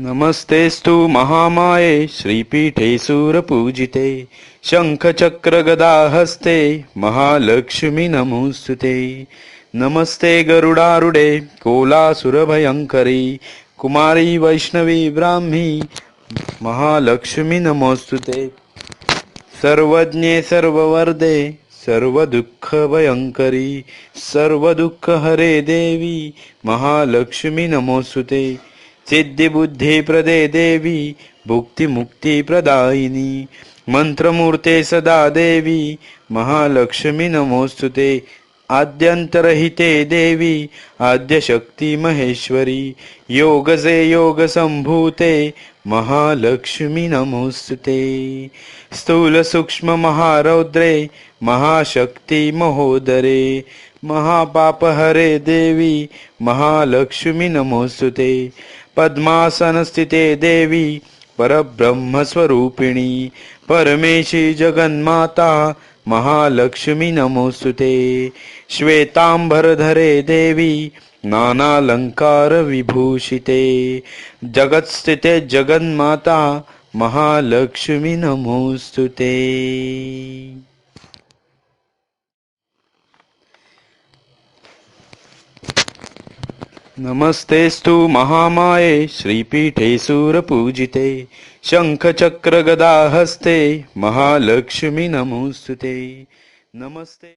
नमस्तेऽस्तु महामाये श्रीपीठे सुरपूजिते शङ्खचक्रगदाहस्ते महालक्ष्मि नमोऽस्तु ते नमस्ते गरुडारुडे कोलासुरभयङ्करी कुमारी वैष्णवी ब्राह्मी महालक्ष्मि नमोऽस्तु ते सर्वज्ञे सर्ववर्दे सर्वदुःखभयङ्करी सर्वदुःखहरे देवी महालक्ष्मि नमोऽस्तु ते सिद्धिबुद्धिप्रदे देवी भुक्तिमुक्तिप्रदायिनी। मन्त्रमूर्ते सदा देवी महालक्ष्मि नमोऽस्तु ते। आद्यन्तरहिते देवी आद्यशक्तिमहेश्वरी योगसे योगसम्भूते महालक्ष्मि नमोऽस्तु ते। स्थूलसूक्ष्ममहारौद्रे महाशक्तिमहोदरे महापापहरे देवी महालक्ष्मि नमोऽस्तु ते पद्मासनस्थिते देवी परब्रह्मस्वरूपिणी। परमेशी जगन्माता महालक्ष्मी नमोऽस्तु ते श्वेताम्बरधरे देवी नानालङ्कारविभूषिते। जगत्स्थिते जगन्माता महालक्ष्मी नमोऽस्तु ते नमस्तेस्तु महामाये श्रीपीठे सूरपूजिते शङ्खचक्रगदाहस्ते महालक्ष्मि नमोऽस्तु ते। नमस्ते।